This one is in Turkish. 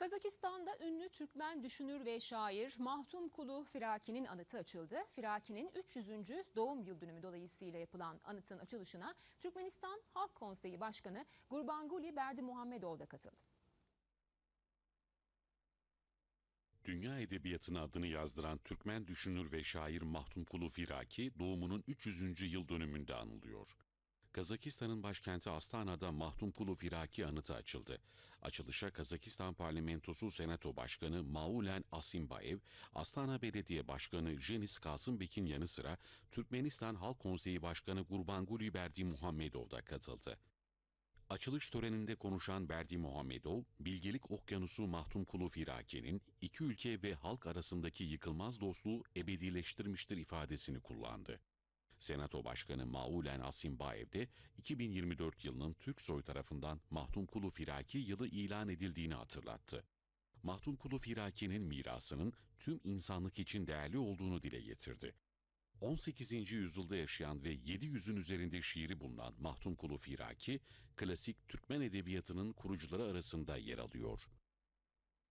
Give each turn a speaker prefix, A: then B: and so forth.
A: Kazakistan'da ünlü Türkmen düşünür ve şair Mahtum Kulu Firaki'nin anıtı açıldı. Firaki'nin 300. doğum yıl dönümü dolayısıyla yapılan anıtın açılışına Türkmenistan Halk Konseyi Başkanı Gurbanguly Berdi Muhammedov da katıldı.
B: Dünya edebiyatına adını yazdıran Türkmen düşünür ve şair Mahtumkulu Firaki doğumunun 300. yıl dönümünde anılıyor. Kazakistan'ın başkenti Astana'da Mahtumkulu Firaki anıtı açıldı. Açılışa Kazakistan Parlamentosu Senato Başkanı Maulen Asimbaev, Astana Belediye Başkanı Jenis Kasımbek'in yanı sıra Türkmenistan Halk Konseyi Başkanı Gurbanguly Berdi Muhammedov da katıldı. Açılış töreninde konuşan Berdi Muhammedov, Bilgelik Okyanusu Mahtumkulu Firaki'nin iki ülke ve halk arasındaki yıkılmaz dostluğu ebedileştirmiştir ifadesini kullandı. Senato Başkanı Maulen Asimbaev de 2024 yılının Türksoy tarafından Mahtumkulu Firaki yılı ilan edildiğini hatırlattı. Mahtumkulu Firaki'nin mirasının tüm insanlık için değerli olduğunu dile getirdi. 18. yüzyılda yaşayan ve 700'ün üzerinde şiiri bulunan Mahtumkulu Firaki, klasik Türkmen edebiyatının kurucuları arasında yer alıyor.